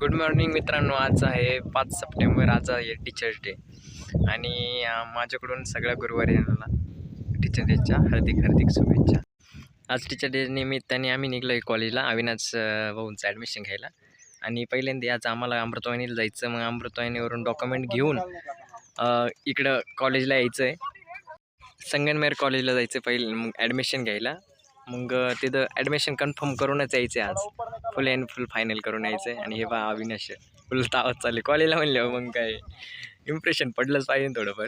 Good morning मित्रांनो आज आहे पाच सप्टेंबर आज आहे टीचर्स डे आणि माझ्याकडून सगळ्या गुरुवारी गुरुवारीला टीचर डेच्या हार्दिक हार्दिक शुभेच्छा. आज टीचर डे निमित्ताने आम्ही निघलो आहे कॉलेजला अविनाश भाऊंचं ॲडमिशन घ्यायला. आणि पहिल्यांदा आज आम्हाला अमृतवाहिनीला जायचं मग अमृतवाहिनीवरून डॉक्युमेंट घेऊन इकडं कॉलेजला यायचं आहे संगनमेर कॉलेजला जायचं पहिलं मग ॲडमिशन घ्यायला. मग तिथं ॲडमिशन कन्फर्म करूनच यायचं आहे आज. फुल अँड फुल फायनल करून यायचं. आहे आणि हे बा अविनाश फुल तावत चालले. कॉलेजला म्हणले मग काय? इम्प्रेशन पडलंच पाहिजे ना थोडंफार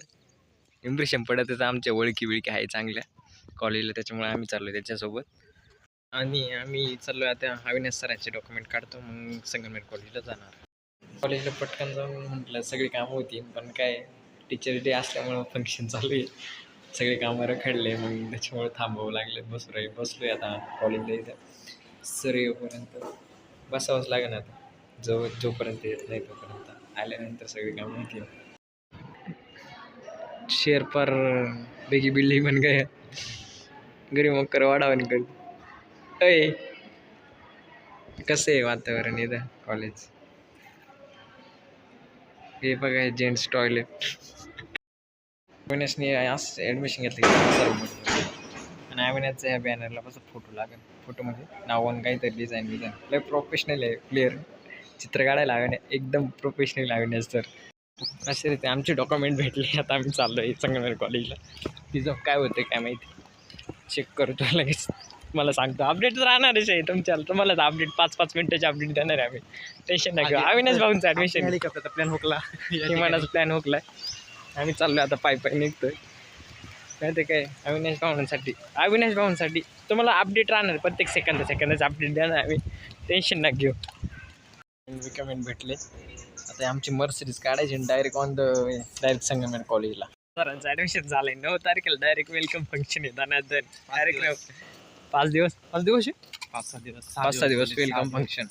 इम्प्रेशन पडतच आमच्या ओळखी बिळखी आहे चांगल्या. कॉलेजला त्याच्यामुळे आम्ही चाललो त्याच्यासोबत. आणि आम्ही चाललो आता अविनाश सरांचे डॉक्युमेंट काढतो. मग संगमेर कॉलेजला जाणार. कॉलेजला पटकन जाऊन म्हटलं सगळी कामं होती पण काय टीचर डे असल्यामुळं फंक्शन चालू आहे. सगळे कामं रखडले मग त्याच्यामुळे थांबावं लागले. बसू राहील बसलो आहे आता कॉलेजला इथं. सर येऊपर्यंत बसावंच लागेल आता. जो जोपर्यंत येत नाही तोपर्यंत. आल्यानंतर सगळी कामं होतील. शेअर पर बेगी बिल्डिंग पण काय घरी मग कर वाढावं निकल अय कसं आहे वातावरण इथं कॉलेज हे बघा जेंट्स टॉयलेट अविनाशने असं ॲडमिशन घेतलं सर आणि अविनाशच्या ह्या बॅनरला कसं फोटो लागेल? फोटोमध्ये नावान काहीतरी डिझाईन बिझाईन. लय प्रोफेशनल आहे क्लिअर चित्र काढायला हवे एकदम प्रोफेशनल अविनाश तर असे रीते आमचे डॉक्युमेंट भेटले. आता आम्ही चाललो आहे संगमेर कॉलेजला तिचं काय होतं काय माहिती? चेक करतो लगेच. मला सांगतो अपडेट राहणारच आहे तुमच्याला तुम्हाला अपडेट पाच पाच मिनिटाचे अपडेट देणार आहे आम्ही. टेन्शन नाही घेऊ. अविनाश भाऊंचं ॲडमिशन प्लॅन हुकला. विमानाचा प्लॅन हुकलाय. आम्ही चाललो आता पाय पाय निघतोय. नाही ते काय? अविनाश भावांसाठी. अविनाश भावांसाठी तुम्हाला अपडेट राहणार प्रत्येक सेकंद सेकंदाचं अपडेट देणार आम्ही. टेन्शन ना घेऊ. कमेंट भेटले. आता आमची मर्सिडीज काढायची direct on the direct Sangamner कॉलेजला सरांचं ॲडमिशन झालंय. नऊ तारखेला डायरेक्ट वेलकम फंक्शन आहे. दनादन डायरेक्ट पाच दिवस. पाच दिवस? पाच सहा दिवस. पाच सहा दिवस वेलकम फंक्शन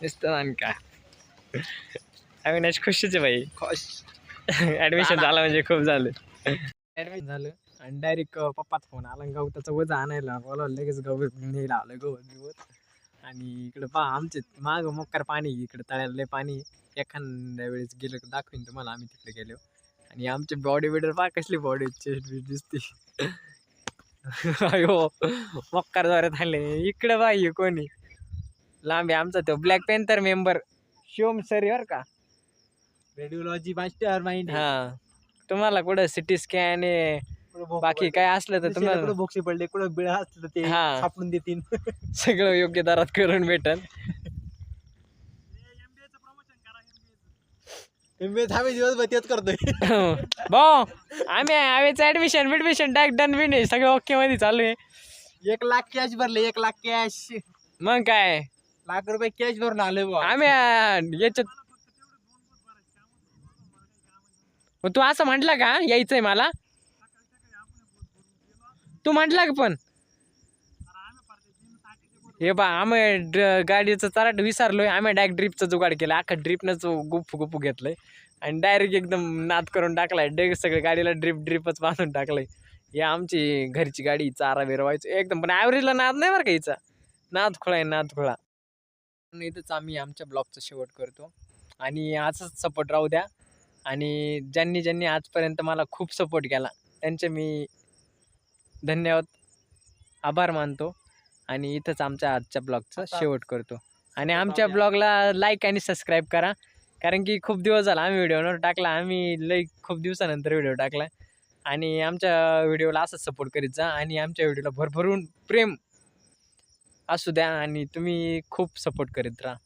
दिसतं आणि काय? अविनाश खुशीच आहे भाई. खुश. ॲडमिशन झालं म्हणजे खूप झालं. ऍडमिशन झालं आणि डायरेक्ट पप्पाचा फोन आला गवताचं वज आणायला बोला लगेच गवत नेला आलं गवत बिवत आणि इकडं पहा आमचे माग मोकार पाणी इकडं तळ्याला पाणी एखाद्या वेळेस गेलं दाखवीन तुम्हाला आम्ही तिकडे गेलो. आणि आमचे बॉडी बिल्डर पहा कसली बॉडी चेस्ट बी दिसते. अयो मोकार जोरात आले इकडं पाहिजे कोणी. लांबी आमचा तो black panther member Shivam sir बर का. रेडिओलॉजी मास्टर माइंड हा. तुम्हाला कुठं सिटी स्कॅन बाकी काय असलं तर तुम्हाला कुठं बोक्षे पडले कुठं बिळ असलं ते हा. सापडून देतील. सगळं योग्य दरात करून भेटल. एमबीए तेच करतोय. भाऊ आम्ही आम्हीच ऍडमिशन बिडमिशन डायरेक्ट डन बी नाही सगळं ओके मध्ये चालू आहे. एक लाख कॅश भरले एक लाख कॅश मग काय? लाख रुपये कॅश भरून आले बुवा आम्ही अं, याच्यात मग तू असं म्हटलं का? यायचंय मला. तू म्हटला का पण? हे बा आम्ही गाडीचं चराट विसरलोय. आम्ही डायरेक्ट ड्रिपचा जुगाड केला. अख्खा ड्रिपनंच गुप्पू गुप्पू घेतलंय. आणि डायरेक्ट एकदम नाद करून टाकलाय. डायरेक्ट सगळं गाडीला ड्रिप ड्रिपच बांधून टाकलंय. हे आमची घरची गाडी चारा बिरवायचं एकदम पण ॲव्हरेजला नाद नाही बरं का हिचा. नाद खोळा आहे नाद खोळा. इथंच आम्ही आमच्या ब्लॉगचा शेवट करतो. आणि असंच सपोर्ट राहू द्या. आणि ज्यांनी ज्यांनी आजपर्यंत मला खूप सपोर्ट केला त्यांचे मी धन्यवाद आभार मानतो. आणि इथंच आमच्या आजच्या ब्लॉगचा शेवट करतो. आणि आमच्या ब्लॉगला लाईक आणि सबस्क्राईब करा. कारण की खूप दिवस झाला आम्ही व्हिडिओ नव्हता टाकला. आम्ही लई खूप दिवसानंतर व्हिडिओ टाकला. आणि आमच्या व्हिडिओला असंच सपोर्ट करीत जा. आणि आमच्या व्हिडिओला भरभरून प्रेम असू द्या. आणि तुम्ही खूप सपोर्ट करीत राहा.